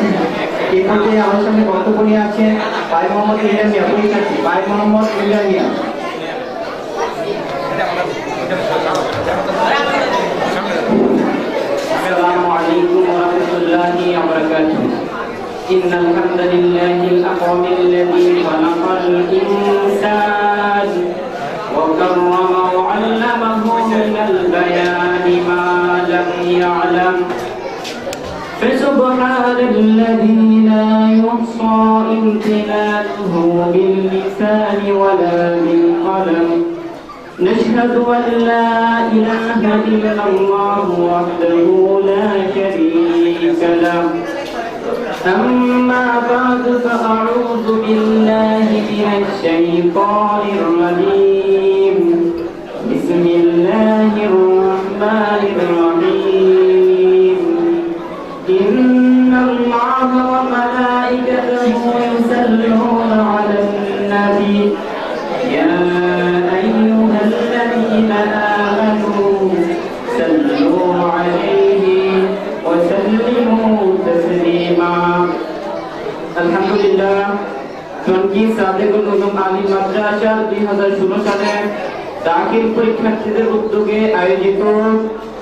এই পর্যায়ে আমার সামনে বক্তব্য নিয়ে আছেন ভাই মোহাম্মদ ইলিয়াস মিয়া পরীক্ষার্থী ভাই মোহাম্মদ ইলিয়াস মিয়া السلام عليكم ورحمة الله وبركاته إن الحمد لله الأكرم الذي خلق الإنسان وكرم وعلمه من البيان ما لم يعلم فسبحان الذي لا يحصى امتنانه باللسان ولا بالقلم. نشهد أن لا إله إلا الله وحده لا شريك له. أما بعد فأعوذ بالله من الشيطان الرجيم. بسم الله الرحمن الرحيم. মাদ্রাসা দুই হাজার ষোলো সালে দাখিল পরীক্ষার্থীদের উদ্যোগে আয়োজিত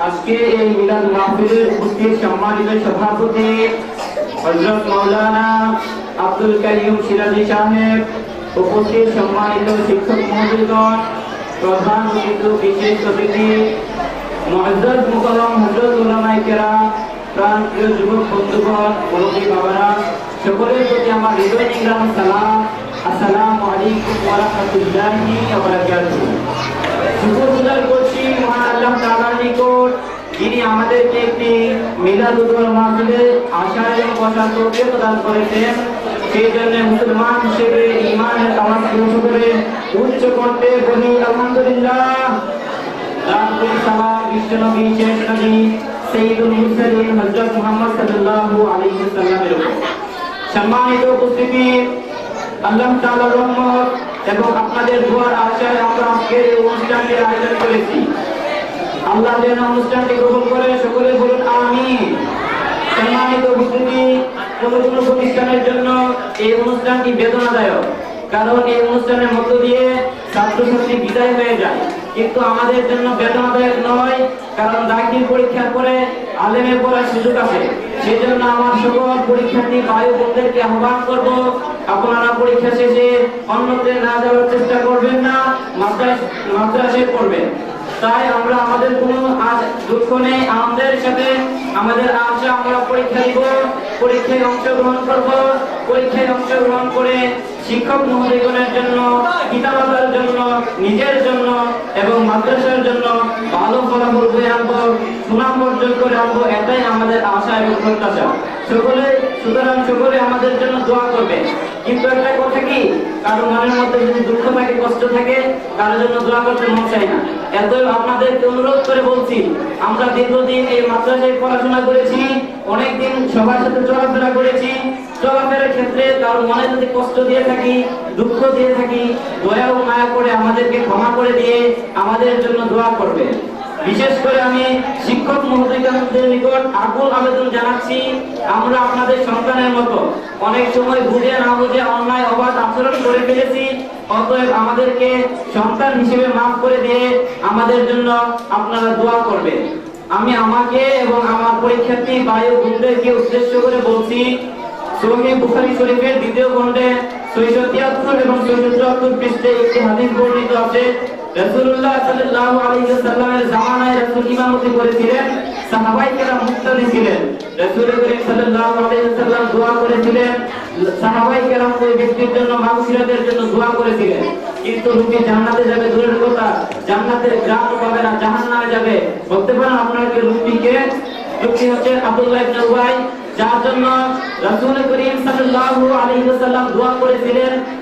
আজকে এই মিলাদ মাহফিলের উপস্থিত সম্মানিত সভাপতি হজরত মৌলানা আব্দুল করিম সিরাজি সাহেব উপস্থিত সম্মানিত শিক্ষক মহোদয়গণ প্রধান অতিথি বিশেষ অতিথি মহজরত মুকরম হজরত উলামায়ে কেরাম প্রাণ প্রিয় যুবক বন্ধুগণ মুরব্বী বাবারা সকলের প্রতি আমার হৃদয় নিগ্রাম সালাম আসসালামু আলাইকুম ওয়া রাহমাতুল্লাহি ওয়া বারাকাতুহু। শুকর গুজার করছি মহান আল্লাহ তাআলার নিকট, যিনি আমাদেরকে একটি মিলাদুল মাহফিলে আশা এবং বসার তৌফিক প্রদান করেছেন সেই জন্য মুসলমান হিসেবে ইমানের তামাক করে উচ্চ কণ্ঠে বলি, আলহামদুলিল্লাহ, রাব্বুল সালাম বিশ্বনবী শেষ নবী, সৈয়দুল মুরসালিন হযরত মুহাম্মদ সাল্লাল্লাহু আলাইহি ওয়াসাল্লামের সম্মানিত উপস্থিতি আল্লাহ তাআলার রহমত এবং আপনাদের দোয়ার আশায় আমরা আজকের এই অনুষ্ঠানটির আয়োজন করেছি। আল্লাহ যেন অনুষ্ঠানটি গ্রহণ করে সকলে বলুন আমিন। সম্মানিত উপস্থিতি কোন কোন প্রতিষ্ঠানের জন্য এই অনুষ্ঠানটি বেদনাদায়ক, কারণ এই অনুষ্ঠানের মধ্য দিয়ে ছাত্রছাত্রী বিদায় হয়ে যায়। কিন্তু আমাদের জন্য বেদনাদায়ক নয়, কারণ দাখিল পরীক্ষার পরে আলেমের পড়ার সুযোগ আছে। সেই জন্য আমার সকল পরীক্ষার্থী ভাই বোনদেরকে আহ্বান করব, আপনারা পরীক্ষা শেষে অন্যত্র না যাওয়ার চেষ্টা করবেন না, মাদ্রাস পড়বেন। তাই আমরা আমাদের কোনো আজ দুঃখ নেই আনন্দের সাথে আমাদের আশা আমরা পরীক্ষা দিব, পরীক্ষায় অংশগ্রহণ করব, পরীক্ষায় অংশগ্রহণ করে শিক্ষক মহোদয়গণের জন্য, পিতামাতার জন্য, নিজের জন্য এবং মাদ্রাসার জন্য ভালো ফলাফল বয়ে আনব সুনাম অর্জন করে আনব এটাই আমাদের আশা এবং প্রত্যাশা সকলে, সুতরাং সকলে আমাদের জন্য দোয়া করবে। কিন্তু একটা কথা কি? কারও মনের মধ্যে যদি দুঃখ থাকে, কষ্ট থাকে কারোর জন্য দোয়া করতে মন চাই না। এত আপনাদেরকে অনুরোধ করে বলছি, আমরা দীর্ঘদিন এই মাদ্রাসায় পড়াশোনা করেছি, অনেকদিন সবার সাথে চলাফেরা করেছি। চলাফেরার ক্ষেত্রে কারও মনে যদি কষ্ট দিয়ে থাকি, দুঃখ দিয়ে থাকি, দয়া ও মায়া করে আমাদেরকে ক্ষমা করে দিয়ে আমাদের জন্য দোয়া করবে। বিশেষ করে আমি শিক্ষক মহোদয়দের নিকট আকুল আবেদন জানাচ্ছি, আমরা আপনাদের সন্তানের মতো অনেক সময় বুঝে না বুঝে অন্যায় অবাধ আচরণ করে ফেলেছি, অতএব আমাদেরকে সন্তান হিসেবে মাফ করে দিয়ে আমাদের জন্য আপনারা দোয়া করবেন। আমি আমাকে এবং আমার পরীক্ষার্থী বায়ু বন্ধুদেরকে উদ্দেশ্য করে বলছি সঙ্গে বুখারী শরীফের দ্বিতীয় খণ্ডে ছয়শো তিয়াত্তর এবং ছয়শো চুয়াত্তর পৃষ্ঠে একটি হাদিস বর্ণিত আছে কিন্তু জান্নাতে যাবে, দূরের কথা, জান্নাতের গ্রাম না, জাহান্নামে যাবে। বলতে পারেন আপনাকে লোকটিকে লোকটি হচ্ছে আব্দুল্লাহ ইবনে যার জন্য রাসূল করিম সাল্লাল্লাহু আলাইহি ওয়াসাল্লাম দোয়া করেছিলেন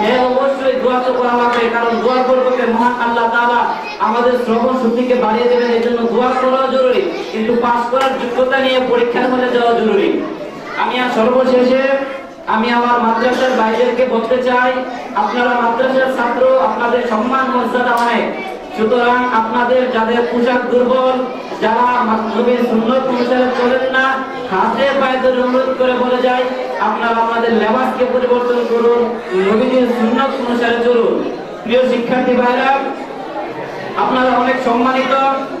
হ্যাঁ অবশ্যই তো করা আল্লাহ করা জরুরি, কিন্তু করার যোগ্যতা নিয়ে পরীক্ষার জরুরি। আমি আর সর্বশেষে আমি আমার মাদ্রাসার বাইরেকে চাই, আপনারা মাদ্রাসার ছাত্র, আপনাদের সম্মান, মর্যাদা সুতরাং আপনাদের যাদের পোশাক দুর্বল, যারা চলেন না হাতে পায়ে ধরে অনুরোধ করে বলে যায় আপনারা আপনাদের লেবাসকে পরিবর্তন করুন নবীদের সুন্নত অনুসারে চলুন। প্রিয় শিক্ষার্থী ভাইরা, আপনারা অনেক সম্মানিত,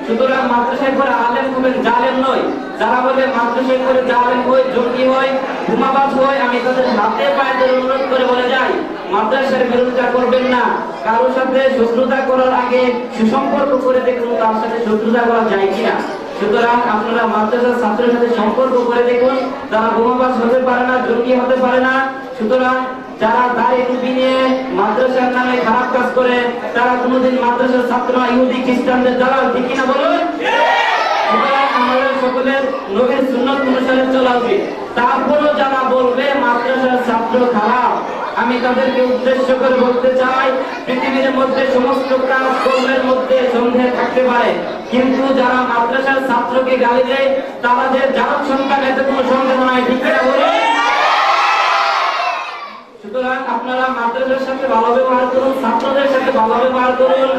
সুতরাং মাদ্রাসায় করে আলেম হবেন জালেম নয়। যারা বলে মাদ্রাসায় করে জালেম হয় জঙ্গি হয় ঘুমাবাজ হয়, আমি তাদের হাতে পায়ে ধরে অনুরোধ করে বলে যাই, মাদ্রাসার বিরোধিতা করবেন না। কারোর সাথে শত্রুতা করার আগে সুসম্পর্ক করে দেখুন তার সাথে শত্রুতা করা যায় কিনা। সুতরাং আপনারা মাদ্রাসার ছাত্রের সাথে সম্পর্ক করে দেখুন তারা বোমাবাজ হতে পারে না, জঙ্গি হতে পারে না, সুতরাং যারা দাড়ি টুপি নিয়ে মাদ্রাসার নামে খারাপ কাজ করে, তারা কোনোদিন মাদ্রাসার ছাত্র, ইহুদি, খ্রিস্টানদের দ্বারা ঠিক কিনা বলুন? সকলের নবীর সুন্নত অনুসারে চলা উচিত। তারপরও যারা বলবে মাদ্রাসার ছাত্র খারাপ আমি তাদেরকে উদ্দেশ্য করে বলতে চাই, পৃথিবীর মধ্যে সমস্ত কাজ কর্মের মধ্যে সন্দেহ থাকতে পারে। কিন্তু যারা মাদ্রাসার ছাত্রকে গালি দেয়, তারা যে জারক সন্তান এতে কোনো সন্দেহ নাই, ঠিক সুতরাং আপনারা মাদ্রাসার সাথে ভালো ব্যবহার করুন, ছাত্রদের সাথে ভালো ব্যবহার করুন।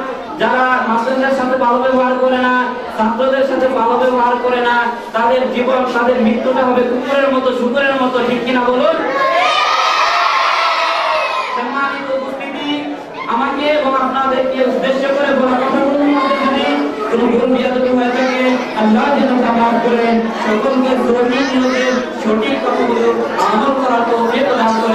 যারা মাদ্রাসার সাথে ভালো ব্যবহার করে না, ছাত্রদের সাথে ভালো ব্যবহার করে না, তাদের জীবন, তাদের মৃত্যুটা হবে কুকুরের মতো, শুকুরের মতো, ঠিক কিনা বলুন? সম্মানিত উপস্থিতি, আমাকে এবং আপনাদেরকে উদ্দেশ্য করে বলা কথাগুলোর মধ্যে যদি ভুল বিয়াদবি হয়ে থাকে, আল্লাহ যেন তা করেন। সকলকে সঠিক নিয়োগের সঠিক কথাগুলো আমল করার তৌফিক দান করে